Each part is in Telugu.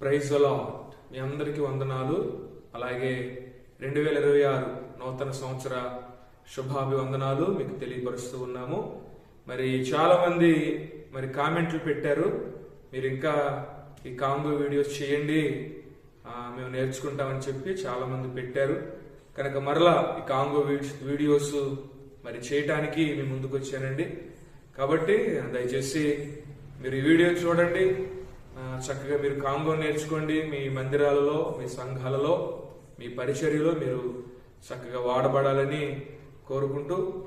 ప్రైజ్ అలాట్ మీ అందరికీ వందనాలు. అలాగే రెండు వేల ఇరవై ఆరు నూతన సంవత్సర శుభాభివందనాలు మీకు తెలియపరుస్తూ ఉన్నాము. మరి చాలామంది మరి కామెంట్లు పెట్టారు. మీరు ఇంకా ఈ కాంబో వీడియోస్ చేయండి. మేము నేర్చుకుంటామని చెప్పి చాలామంది పెట్టారు. కనుక మరలా ఈ కాంగో వీడియోస్ మరి చేయటానికి మేము ముందుకు వచ్చానండి. కాబట్టి దయచేసి మీరు ఈ వీడియో చూడండి. చక్కగా మీరు కాంగో నేర్చుకోండి మీ మందిరాలలో మీ సంఘాలలో మీ పరిచర్యలో మీరు చక్కగా వాడబడాలని కోరుకుంటూ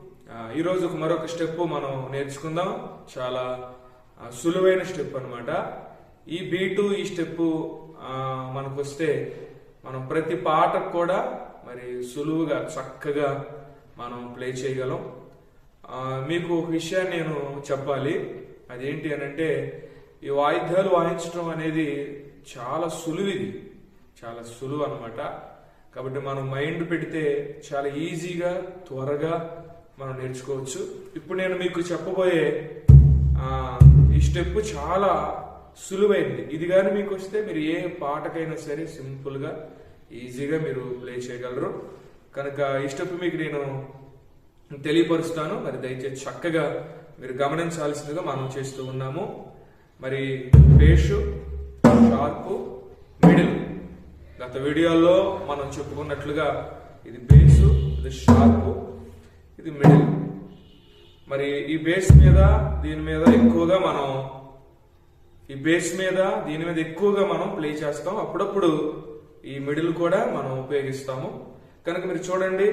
ఈరోజు ఒక మరొక స్టెప్ మనం నేర్చుకుందాం. చాలా సులువైన స్టెప్ అనమాట ఈ బీటు ఈ స్టెప్ మనకు వస్తే మనం ప్రతి పాటకు కూడా మరి సులువుగా చక్కగా మనం ప్లే చేయగలం. మీకు ఒక విషయాన్ని నేను చెప్పాలి. అదేంటి అని అంటే ఈ వాయిద్యాలు వాయించడం అనేది చాలా సులువిది చాలా సులువు అన్నమాట. కాబట్టి మనం మైండ్ పెడితే చాలా ఈజీగా త్వరగా మనం నేర్చుకోవచ్చు. ఇప్పుడు నేను మీకు చెప్పబోయే ఈ స్టెప్ చాలా సులువైంది. ఇది కానీ మీకు వస్తే మీరు ఏ పాటకైనా సరే సింపుల్గా ఈజీగా మీరు ప్లే చేయగలరు. కనుక ఈ స్టెప్ మీకు నేను తెలియపరుస్తాను. మరి దయచేసి చక్కగా మీరు గమనించాల్సిందిగా మనం చేస్తూ ఉన్నాము. మరి పేషు షార్పు మిడిల్. గత వీడియోలో మనం చెప్పుకున్నట్లుగా ఇది బేసు ఇది షార్పు ఇది మిడిల్. మరి ఈ బేస్ మీద దీని మీద ఎక్కువగా మనం ఈ బేస్ మీద దీని మీద ఎక్కువగా మనం ప్లే చేస్తాం. అప్పుడప్పుడు ఈ మిడిల్ కూడా మనం ఉపయోగిస్తాము. కనుక మీరు చూడండి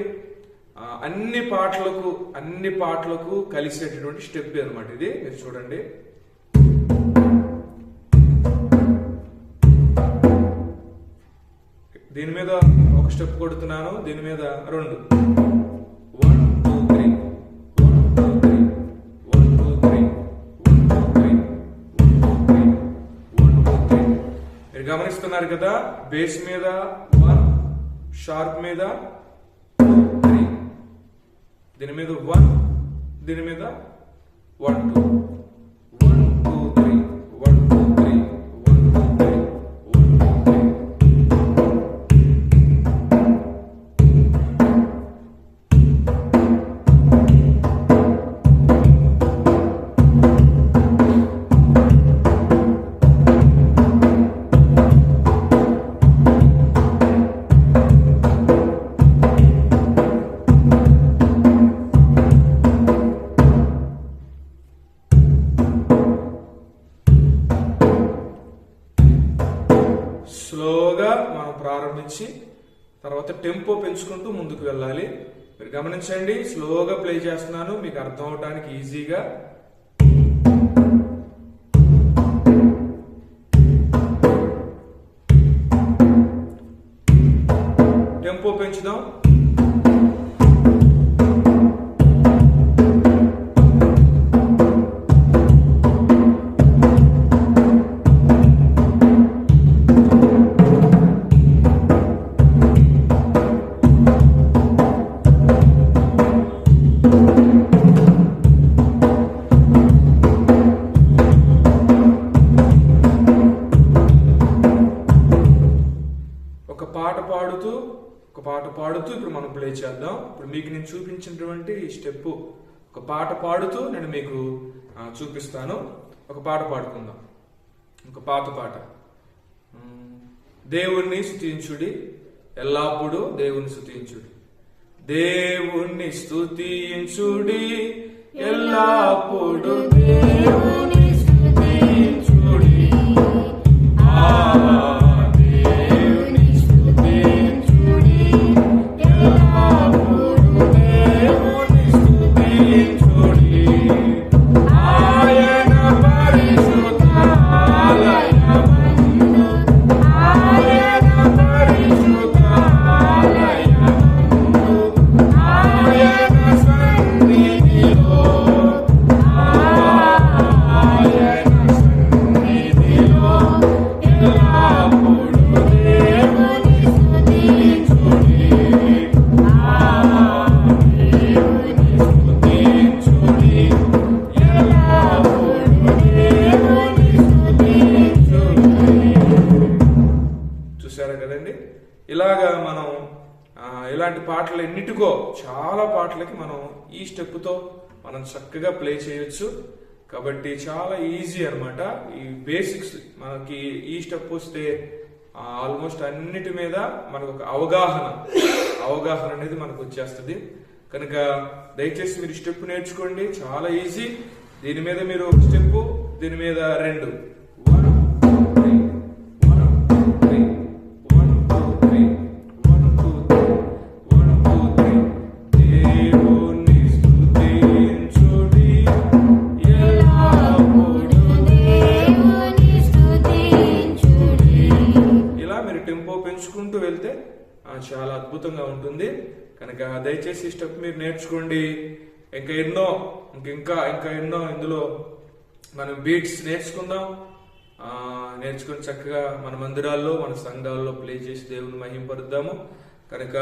అన్ని పాటలకు అన్ని పాటలకు కలిసేటటువంటి స్టెప్ అనమాట ఇది. మీరు చూడండి. దీని మీద ఒక స్టెప్ కొడుతున్నాను దీని మీద రెండు. One two three one two three one two three one two three one two three one two three మీరు గమనిస్తున్నారు కదా బేస్ మీద వన్ షార్ప్ మీద టూ త్రీ దీని మీద వన్ దీని మీద వన్ టూ తర్వాత టెంపో పెంచుకుంటూ ముందుకు వెళ్ళాలి. మీరు గమనించండి స్లోగా ప్లే చేస్తున్నాను మీకు అర్థం అవడానికి ఈజీగా. టెంపో పెంచుదాం. పాడుతూ ఇప్పుడు మనం ప్లే చేద్దాం. ఇప్పుడు మీకు నేను చూపించినటువంటి స్టెప్ ఒక పాట పాడుతూ నేను మీకు చూపిస్తాను. ఒక పాట పాడుకుందాం. ఒక పాత పాట. దేవుణ్ణి స్తుతించుడి ఎల్లప్పుడూ దేవుణ్ణి స్థుతించుడి దేవుణ్ణి స్థుతించుడి ఎల్లప్పుడూ దేవుని ఇలాగా మనం ఇలాంటి పాటలు ఎన్నిటికో చాలా పాటలకి మనం ఈ స్టెప్తో మనం చక్కగా ప్లే చేయొచ్చు. కాబట్టి చాలా ఈజీ అనమాట ఈ బేసిక్స్ మనకి ఈ స్టెప్ వస్తే ఆల్మోస్ట్ అన్నిటి మీద మనకు ఒక అవగాహన అవగాహన అనేది మనకు వచ్చేస్తుంది. కనుక దయచేసి మీరు స్టెప్ నేర్చుకోండి. చాలా ఈజీ. దీని మీద మీరు ఒక స్టెప్ దీని మీద రెండు. టెంపో పెంచుకుంటూ వెళ్తే చాలా అద్భుతంగా ఉంటుంది. కనుక దయచేసి ఈ స్టెప్ మీరు నేర్చుకోండి. ఇంకా ఎన్నో ఇంక- ఇంకా ఇంకా ఎన్నో ఇందులో మనం బీట్స్ నేర్చుకుందాం. నేర్చుకుని చక్కగా మన మందిరాల్లో మన సంఘాల్లో ప్లే చేసి దేవుని మహింపరుద్దాము. కనుక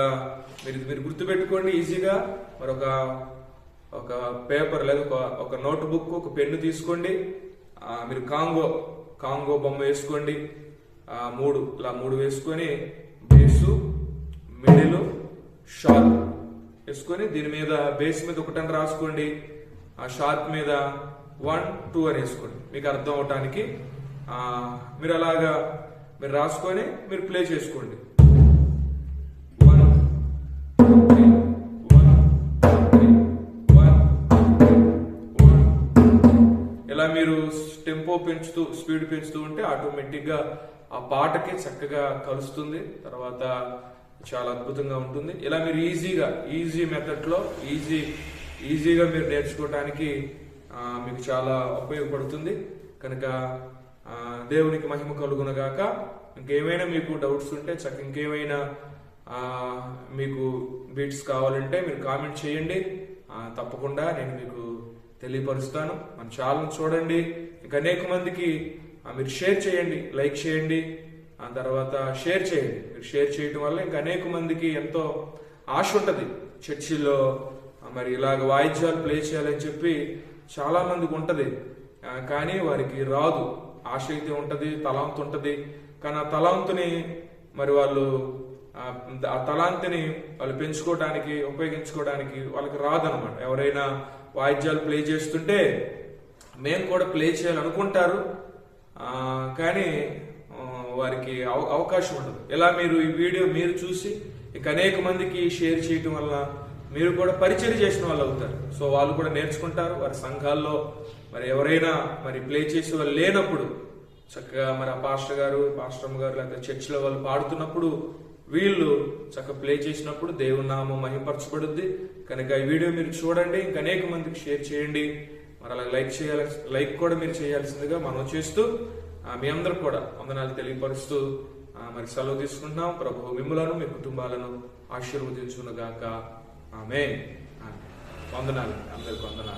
మీరు మీరు గుర్తుపెట్టుకోండి ఈజీగా. మరొక ఒక పేపర్ లేదా ఒక ఒక ఒక పెన్ను తీసుకోండి. మీరు కాంగో కాంగో బొమ్మ వేసుకోండి. మూడు ఇలా మూడు వేసుకొని బేసు మిడిల్ షార్ప్ వేసుకొని దీని మీద బేస్ మీద ఒకటని రాసుకోండి. ఆ షార్ప్ మీద వన్ టూ అని వేసుకోండి. మీకు అర్థం అవటానికి మీరు అలాగా మీరు రాసుకొని మీరు ప్లే చేసుకోండి. One one one. ఇలా మీరు టెంపో పెంచుతూ స్పీడ్ పెంచుతూ ఉంటే ఆటోమేటిక్గా ఆ పాటకి చక్కగా కలుస్తుంది. తర్వాత చాలా అద్భుతంగా ఉంటుంది. ఇలా మీరు ఈజీగా ఈజీ మెథడ్లో ఈజీ ఈజీగా మీరు నేర్చుకోవడానికి మీకు చాలా ఉపయోగపడుతుంది. కనుక దేవునికి మహిమ కలుగునగాక ఇంకేమైనా మీకు డౌట్స్ ఉంటే చక్క ఇంకేమైనా మీకు బీట్స్ కావాలంటే మీరు కామెంట్ చేయండి. తప్పకుండా నేను మీకు తెలియపరుస్తాను. మన ఛానల్ చూడండి. ఇంకా అనేక మందికి మీరు షేర్ చేయండి లైక్ చేయండి ఆ తర్వాత షేర్ చేయండి. మీరు షేర్ చేయడం వల్ల ఇంకా అనేక మందికి ఎంతో ఆశ ఉంటుంది. చర్చిలో మరి ఇలాగ వాయిద్యాలు ప్లే చేయాలని చెప్పి చాలా మందికి ఉంటుంది. కానీ వారికి రాదు. ఆశ అయితే ఉంటుంది తలాంతు ఉంటుంది. కానీ ఆ తలాంతుని మరి వాళ్ళు ఆ తలాంతిని వాళ్ళు పెంచుకోవడానికి ఉపయోగించుకోవడానికి వాళ్ళకి రాదనమాట ఎవరైనా వాయిద్యాలు ప్లే చేస్తుంటే మేము కూడా ప్లే చేయాలనుకుంటారు. కానీ వారికి అవ- అవకాశం ఉండదు. ఇలా మీరు ఈ వీడియో మీరు చూసి ఇక అనేక మందికి షేర్ చేయటం వల్ల మీరు కూడా పరిచయం చేసిన వాళ్ళు అవుతారు. సో వాళ్ళు కూడా నేర్చుకుంటారు. వారి సంఘాల్లో మరి ఎవరైనా మరి ప్లే చేసే వాళ్ళు లేనప్పుడు చక్కగా మరి ఆ పాస్టర్ గారు పాస్టర్ గారు లేకపోతే చర్చిలో వాళ్ళు పాడుతున్నప్పుడు వీళ్ళు చక్కగా ప్లే చేసినప్పుడు దేవుని నామం మహింపరచబడుద్ది. కనుక ఈ వీడియో మీరు చూడండి. ఇంకా అనేక మందికి షేర్ చేయండి. మరి అలా లైక్ చేయాలి లైక్ కూడా మీరు చేయాల్సిందిగా మనం చేస్తూ మీ అందరూ కూడా వందనాలు తెలియపరుస్తూ మరి సెలవు తీసుకుంటున్నాం. ప్రభు మిమ్మలను మీ కుటుంబాలను ఆశీర్వదించునుగాక. ఆమె వందనాలు. అందరికి వందనాలు.